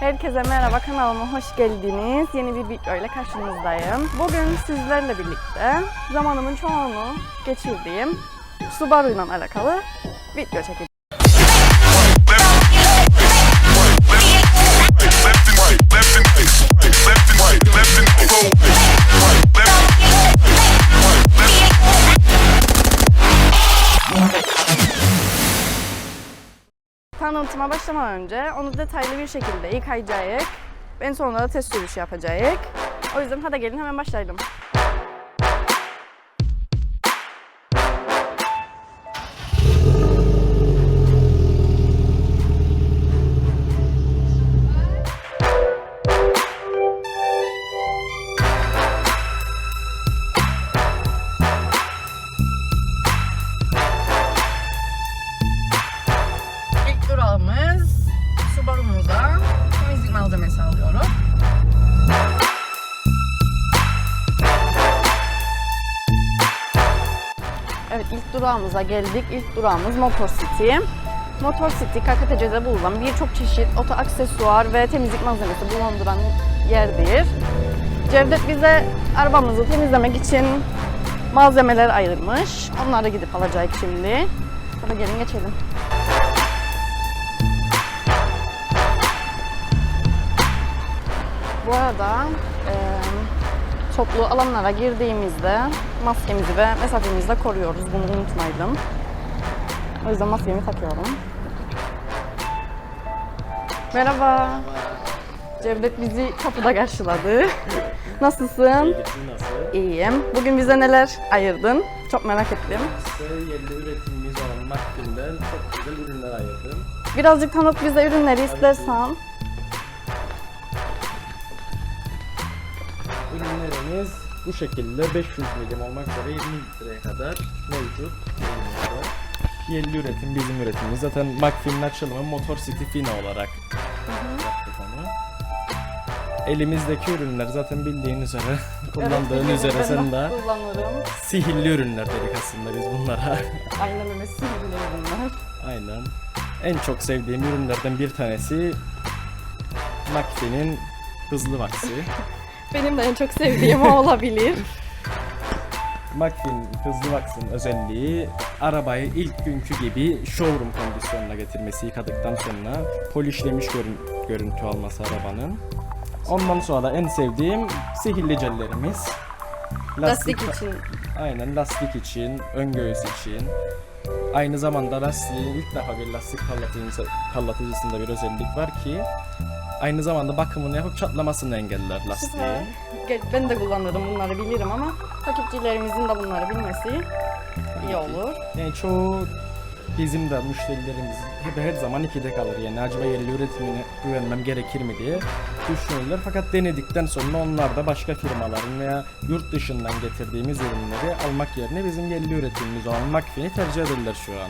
Herkese merhaba kanalıma hoş geldiniz. Yeni bir video ile karşınızdayım. Bugün sizlerle birlikte zamanımın çoğunu geçirdiğim Subaru ile alakalı video çekeceğim. Tanıtıma başlamadan önce onu detaylı bir şekilde yıkayacağız. En sonunda da test sürüşü yapacağız. O yüzden hadi gelin hemen başlayalım. Durağımıza geldik. İlk durağımız Motor City. Motor City KKTC'de bulunan birçok çeşit oto aksesuar ve temizlik malzemesi bulunduran yerdir. Cevdet bize arabamızı temizlemek için malzemeler ayırmış. Onları gidip alacağız şimdi. Hadi gelin geçelim. Bu arada e, toplu alanlara girdiğimizde maskemizi ve mesafemizi de koruyoruz. Bunu unutmayalım. O yüzden maskemi takıyorum. Merhaba. Cevdet bizi kapıda karşıladı. Nasılsın? Nasıl? İyiyim. Bugün bize neler ayırdın? Çok merak ettim. Size yerli üretimimiz olan Makbim'den çok güzel ürünler ayırdım. Birazcık tanıt bize ürünleri istersen. Ürünlerimiz bu şekilde 500 milim olmak üzere 20 litreye kadar mevcut. Yerli üretim bizim üretimimiz. Zaten Makfil'in açılımı Motor City Fina olarak yaptık onu. Elimizdeki ürünler zaten bildiğin üzere, kullandığın Evet, üzere ben sen de kullanırım. sihirli ürünler dedik aslında biz bunlara. Aynen öyle sihirli bunlar. Aynen. En çok sevdiğim ürünlerden bir tanesi Makfi'nin hızlı vaksi. Benim de en çok sevdiğim o olabilir. Makfi'nin hızlı vaksın özelliği arabayı ilk günkü gibi showroom kondisyonuna getirmesi yıkadıktan sonra polişlemiş görün- görüntü alması arabanın. Ondan sonra en sevdiğim sihirli jellerimiz. Lastik için. Aynen lastik için, ön göğüs için. Aynı zamanda lastiğin ilk defa bir lastik parlatıcısı, parlatıcısında bir özellik var ki aynı zamanda bakımını yapıp çatlamasını engeller lastiğin. Ge- Ben de kullanırım bunları bilirim ama takipçilerimizin de bunları bilmesi iyi olur. Yani çoğu bizim de müşterilerimiz hep her zaman ikide kalır yani acaba yerli üretimine güvenmem gerekir mi diye düşünürler. Fakat denedikten sonra onlar da başka firmaların veya yurt dışından getirdiğimiz ürünleri almak yerine bizim yerli üretimimiz olan Makfi'yi tercih ederler şu an.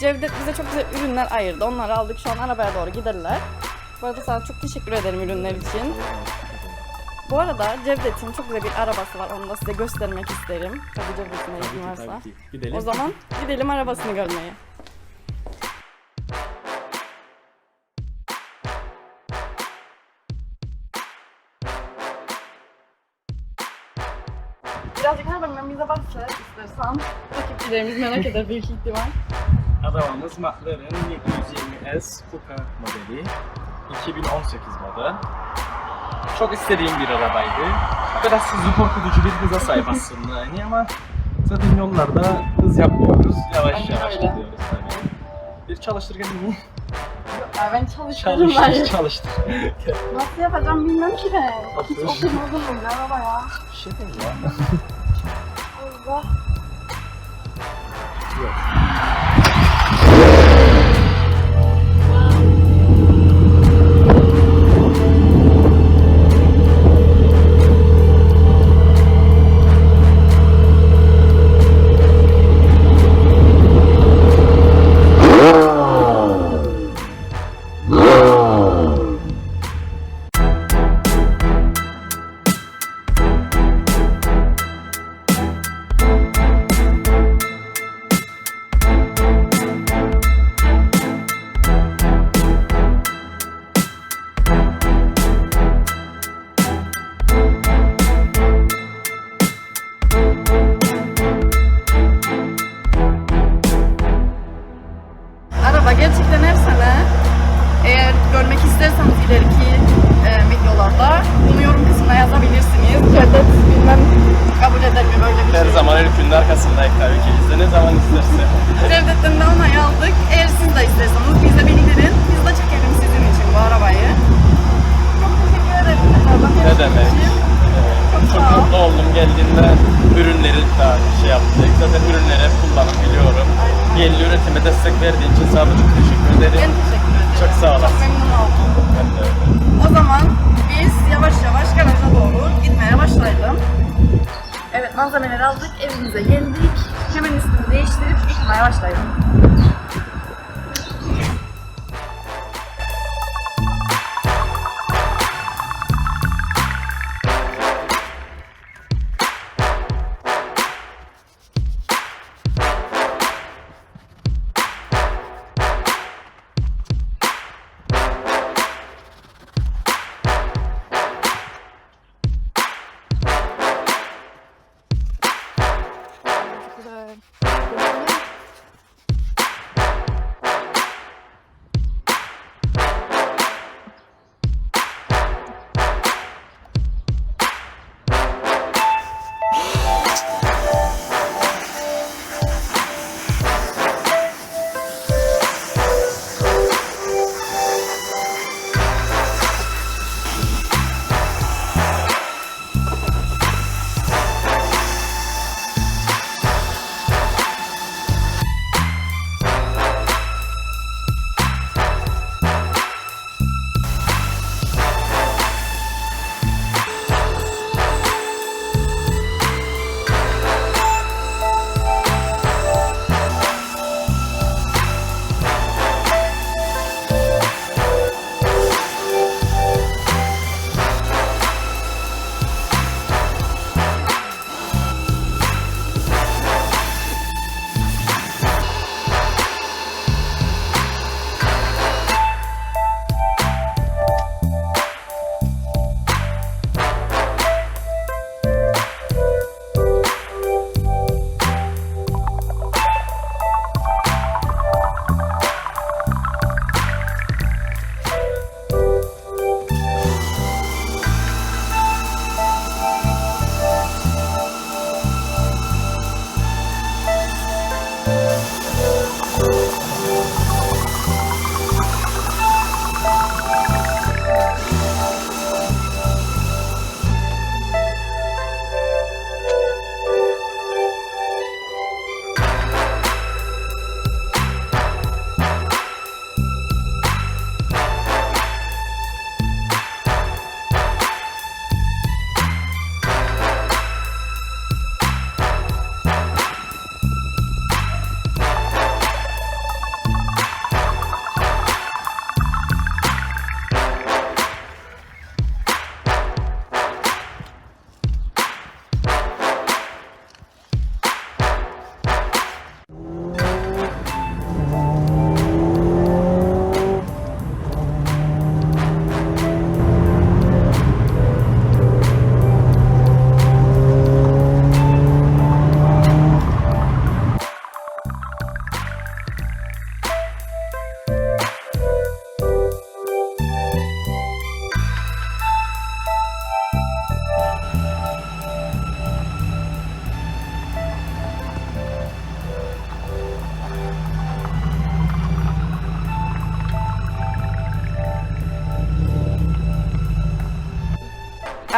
Cevdet bize çok güzel ürünler ayırdı. Onları aldık şu an arabaya doğru giderler. Bu arada sana çok teşekkür ederim ürünler için. Bu arada Cevdet'in çok güzel bir arabası var. Onu da size göstermek isterim. Tabii Cevdet'ine ilgin varsa. Gidelim. O zaman gidelim arabasını görmeye. Birazcık arabanın bize bahset istersen. Takipçilerimiz merak eder büyük ihtimal. Arabamız McLaren 720S Kuka modeli. 2018 model. Çok istediğim bir arabaydı. Biraz hızlı korkutucu bir hıza sahip aslında yani ama zaten yollarda hız yapmıyoruz. Yavaş Aynen yavaş öyle. gidiyoruz tabii. Bir çalıştırgen mi? Ya ben çalışıyorum ben. Çalıştır, çalıştır. Nasıl yapacağım bilmem ki ben. Hiç Bakıyorsun. oturmadım bu arabaya. Bir şey değil ya. Allah. Yok. Aldık, evimize geldik. Hemen üstünü değiştirip yıkmaya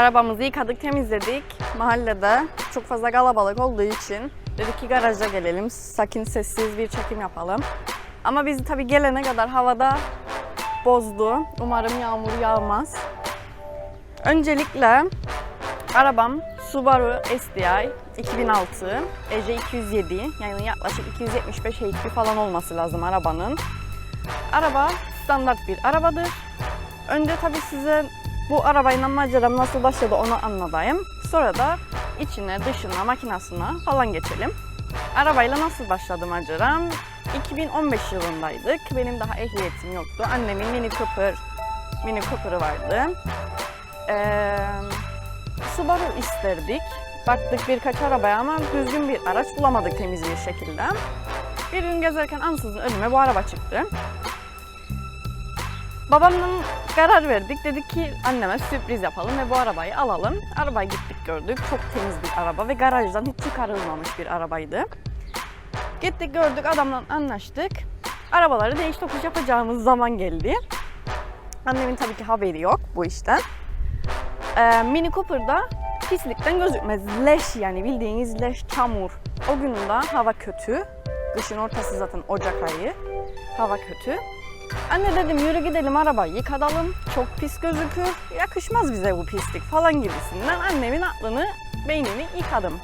Arabamızı yıkadık, temizledik. Mahallede çok fazla kalabalık olduğu için dedik ki garaja gelelim. Sakin, sessiz bir çekim yapalım. Ama biz tabii gelene kadar havada bozdu. Umarım yağmur yağmaz. Öncelikle arabam Subaru STI 2006 EC 207 yani yaklaşık 275 HP falan olması lazım arabanın. Araba standart bir arabadır. Önce tabii size bu arabayla maceram nasıl başladı onu anlatayım. Sonra da içine, dışına, makinasına falan geçelim. Arabayla nasıl başladı maceram? 2015 yılındaydık. Benim daha ehliyetim yoktu. Annemin Mini Cooper, Mini Cooper'ı vardı. Ee, Subaru isterdik. Baktık birkaç arabaya ama düzgün bir araç bulamadık temiz bir şekilde. Bir gün gezerken ansızın önüme bu araba çıktı. Babamla karar verdik. Dedik ki anneme sürpriz yapalım ve bu arabayı alalım. Arabayı gittik gördük. Çok temiz bir araba ve garajdan hiç çıkarılmamış bir arabaydı. Gittik gördük adamla anlaştık. Arabaları değiş tokuş yapacağımız zaman geldi. Annemin tabii ki haberi yok bu işten. Ee, Mini Cooper'da pislikten gözükmez. Leş yani bildiğiniz leş çamur. O gün de hava kötü. Kışın ortası zaten Ocak ayı. Hava kötü. Anne dedim yürü gidelim arabayı yıkatalım. Çok pis gözükür. Yakışmaz bize bu pislik falan gibisinden annemin aklını, beynini yıkadım.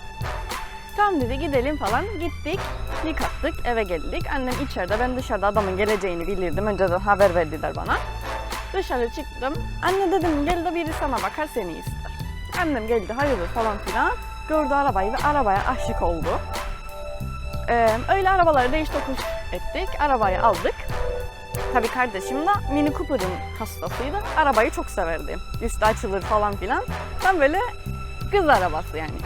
Tamam dedi gidelim falan. Gittik, yıkattık, eve geldik. Annem içeride, ben dışarıda adamın geleceğini bilirdim. Önceden haber verdiler bana. Dışarı çıktım. Anne dedim gel de biri sana bakar seni ister. Annem geldi hayırdır falan filan. Gördü arabayı ve arabaya aşık oldu. Ee, öyle arabaları değiş tokuş ettik. Arabayı aldık. Tabii kardeşim de Mini Cooper'ın hastasıydı. Arabayı çok severdi. Üstü açılır falan filan. Tam böyle kız arabası yani.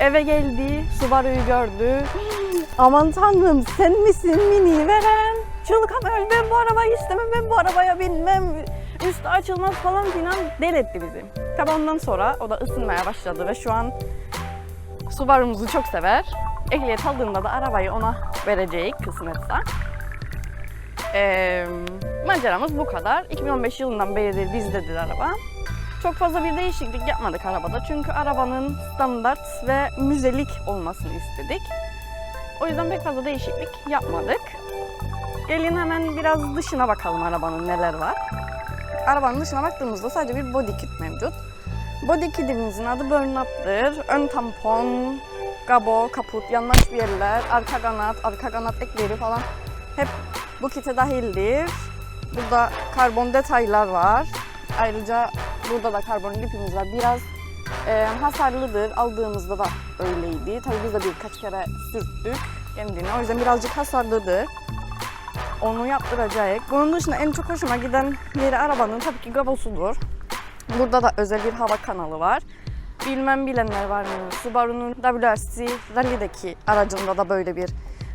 Eve geldi, Subaru'yu gördü. Aman tanrım sen misin Mini'yi veren? Çığlık atıyor. Ben bu arabayı istemem, ben bu arabaya binmem. Üstü açılmaz falan filan deli etti bizi. Tabii ondan sonra o da ısınmaya başladı ve şu an Subaru'muzu çok sever. Ehliyet aldığında da arabayı ona verecek kısmetse. Ee, maceramız bu kadar. 2015 yılından beridir bizdedir araba. Çok fazla bir değişiklik yapmadık arabada. Çünkü arabanın standart ve müzelik olmasını istedik. O yüzden pek fazla değişiklik yapmadık. Gelin hemen biraz dışına bakalım arabanın neler var. Arabanın dışına baktığımızda sadece bir body kit mevcut. Body kitimizin adı burn-up'tır. Ön tampon, gabo, kaput, yanlaş bir yerler, arka kanat, arka kanat ekleri falan hep bu kite dahildir. Burada karbon detaylar var. Ayrıca burada da karbon lipimiz var. Biraz e, hasarlıdır. Aldığımızda da öyleydi. Tabii biz de birkaç kere sürttük kendini. O yüzden birazcık hasarlıdır. Onu yaptıracak. Bunun dışında en çok hoşuma giden yeri arabanın tabii ki gabosudur. Burada da özel bir hava kanalı var. Bilmem bilenler var mı? Subaru'nun WRC Rally'deki aracında da böyle bir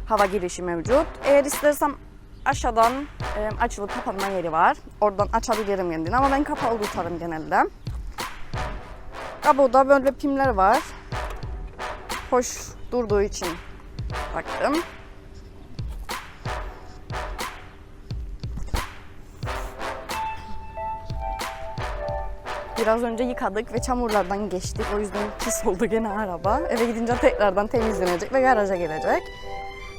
hava girişi mevcut. Eğer istersem aşağıdan e, açılıp kapanma yeri var. Oradan açabilirim kendini ama ben kapalı tutarım genelde. Kabuğda böyle pimler var. Hoş durduğu için baktım. Biraz önce yıkadık ve çamurlardan geçtik. O yüzden pis oldu gene araba. Eve gidince tekrardan temizlenecek ve garaja gelecek.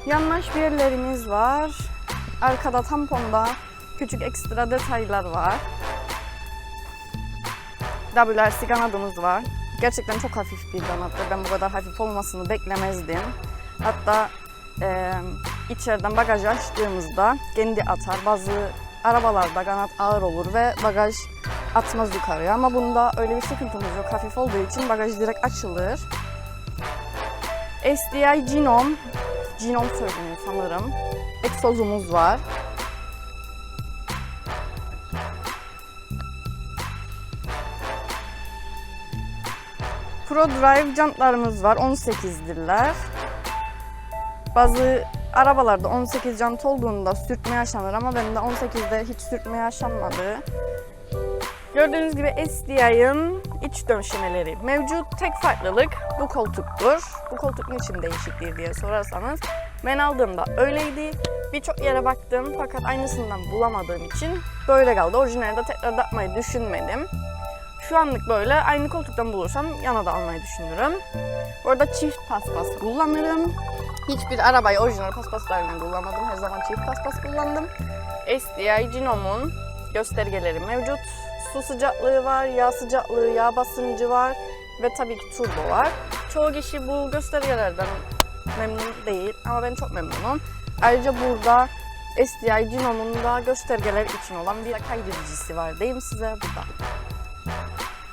Yanlaş bir yerlerimiz var. Arkada tamponda küçük ekstra detaylar var. WRC kanadımız var. Gerçekten çok hafif bir kanattır. Ben bu kadar hafif olmasını beklemezdim. Hatta e, içeriden bagajı açtığımızda kendi atar. Bazı arabalarda kanat ağır olur ve bagaj atmaz yukarıya. Ama bunda öyle bir sıkıntımız yok. Hafif olduğu için bagaj direkt açılır. SDI Genome, Genome söyleniyor sanırım. Egzozumuz var. Pro Drive jantlarımız var. 18'dirler. Bazı arabalarda 18 jant olduğunda sürtme yaşanır ama bende 18'de hiç sürtme yaşanmadı. Gördüğünüz gibi SDI'ın iç döşemeleri mevcut. Tek farklılık bu koltuktur. Bu koltuk niçin değişiktir diye sorarsanız ben aldığımda öyleydi. Birçok yere baktım fakat aynısından bulamadığım için böyle kaldı. Orijinalde tekrar takmayı düşünmedim. Şu anlık böyle aynı koltuktan bulursam yana da almayı düşünürüm. Bu arada çift paspas kullanırım. Hiçbir arabayı orijinal paspaslarla kullanmadım. Her zaman çift paspas kullandım. SDI Genome'un göstergeleri mevcut. Su sıcaklığı var, yağ sıcaklığı, yağ basıncı var ve tabii ki turbo var. Çoğu kişi bu göstergelerden memnun değil ama ben çok memnunum. Ayrıca burada SDI Genome'un da göstergeler için olan bir kaydedicisi var. Diyeyim size burada.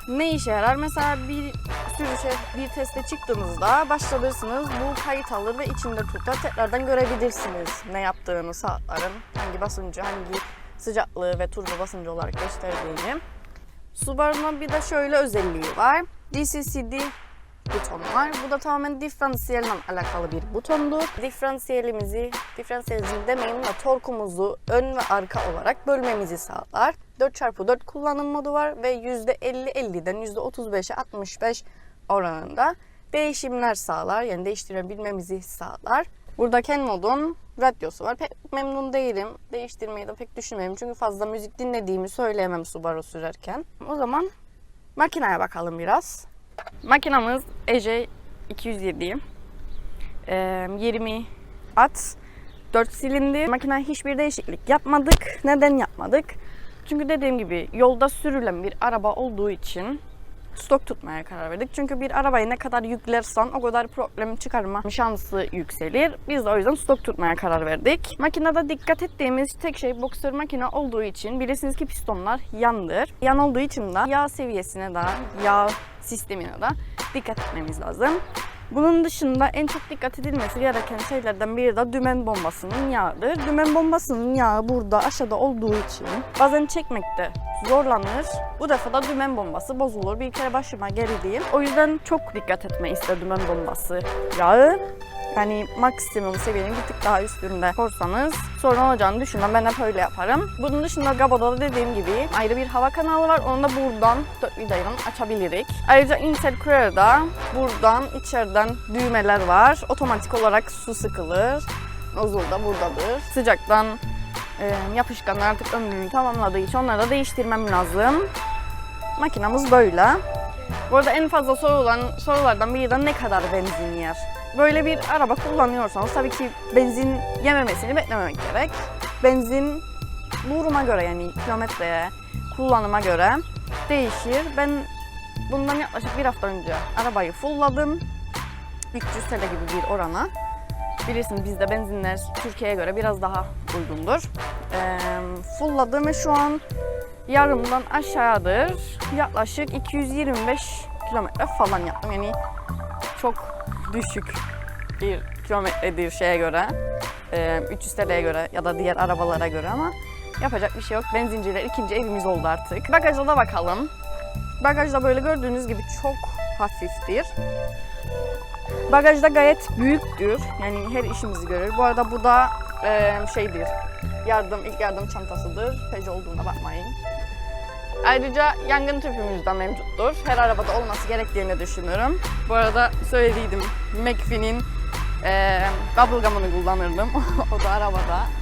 Ne işe yarar? Mesela bir sürüşe, bir teste çıktığınızda başlatırsınız. Bu kayıt alır ve içinde tutar. Tekrardan görebilirsiniz ne yaptığını saatlerin, hangi basıncı, hangi sıcaklığı ve turbo basıncı olarak gösterdiğini. Subaru'nun bir de şöyle özelliği var. DCCD buton var. Bu da tamamen diferansiyelle alakalı bir butondur. Diferansiyelimizi, diferansiyelimizi demeyin ama torkumuzu ön ve arka olarak bölmemizi sağlar. 4x4 kullanım modu var ve %50-50'den %35'e 65 oranında değişimler sağlar. Yani değiştirebilmemizi sağlar. Burada Ken modun radyosu var. Pek memnun değilim. Değiştirmeyi de pek düşünmüyorum. Çünkü fazla müzik dinlediğimi söyleyemem Subaru sürerken. O zaman makineye bakalım biraz. Makinamız EJ 207. Ee, 20 at. 4 silindir. Makineye hiçbir değişiklik yapmadık. Neden yapmadık? Çünkü dediğim gibi yolda sürülen bir araba olduğu için stok tutmaya karar verdik. Çünkü bir arabayı ne kadar yüklersen o kadar problem çıkarma şansı yükselir. Biz de o yüzden stok tutmaya karar verdik. Makinede dikkat ettiğimiz tek şey boksör makine olduğu için bilirsiniz ki pistonlar yandır. Yan olduğu için de yağ seviyesine de yağ sistemine de dikkat etmemiz lazım. Bunun dışında en çok dikkat edilmesi gereken şeylerden biri de dümen bombasının yağıdır. Dümen bombasının yağı burada aşağıda olduğu için bazen çekmekte zorlanır. Bu defa da dümen bombası bozulur. Bir kere başıma geldi. O yüzden çok dikkat etme iste dümen bombası yağı. Yani maksimum seviyenin bir tık daha üstünde korsanız sorun olacağını düşünmem. Ben hep öyle yaparım. Bunun dışında Gabo'da da dediğim gibi ayrı bir hava kanalı var. Onu da buradan dört vidayla açabilirik. Ayrıca Intercooler'da buradan içeriden düğmeler var. Otomatik olarak su sıkılır. Nozul da buradadır. Sıcaktan e, yapışkanlar artık ömrünü tamamladığı için onları da değiştirmem lazım. Makinamız böyle. Bu arada en fazla sorulan sorulardan biri de ne kadar benzin yer? Böyle bir araba kullanıyorsanız tabii ki benzin yememesini beklememek gerek. Benzin duruma göre yani kilometreye, kullanıma göre değişir. Ben bundan yaklaşık bir hafta önce arabayı fulladım. 300 TL gibi bir orana. Bilirsiniz bizde benzinler Türkiye'ye göre biraz daha uygundur. Ee, fulladım ve şu an yarımdan aşağıdır. Yaklaşık 225 kilometre falan yaptım. Yani çok düşük bir kilometredir şeye göre. Ee, 300 TL'ye göre ya da diğer arabalara göre ama yapacak bir şey yok. Benzinciler ikinci evimiz oldu artık. Bagaja da bakalım. Bagajda böyle gördüğünüz gibi çok hafiftir. Bagajda gayet büyüktür. Yani her işimizi görür. Bu arada bu da e, şeydir. Yardım, ilk yardım çantasıdır. Peugeot olduğuna bakmayın. Ayrıca yangın tüpümüz de mevcuttur. Her arabada olması gerektiğini düşünüyorum. Bu arada söylediydim McPhee'nin e, bubblegum'ını kullanırdım. o da arabada.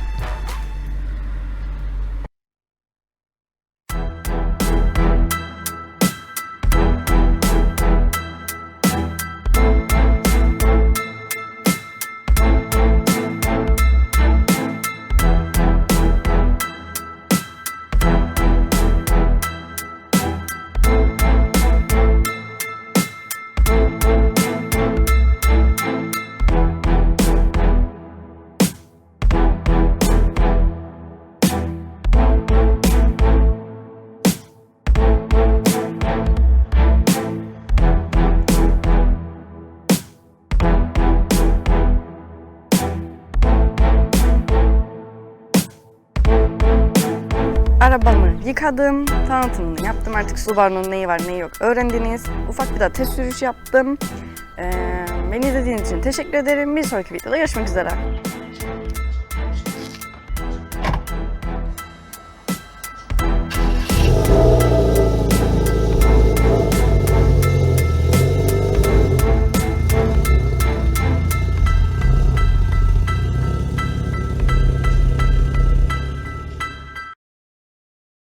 Arabamı yıkadım, tanıtımını yaptım. Artık Subaru'nun neyi var neyi yok öğrendiniz. Ufak bir de test sürüşü yaptım. Ee, beni izlediğiniz için teşekkür ederim. Bir sonraki videoda görüşmek üzere.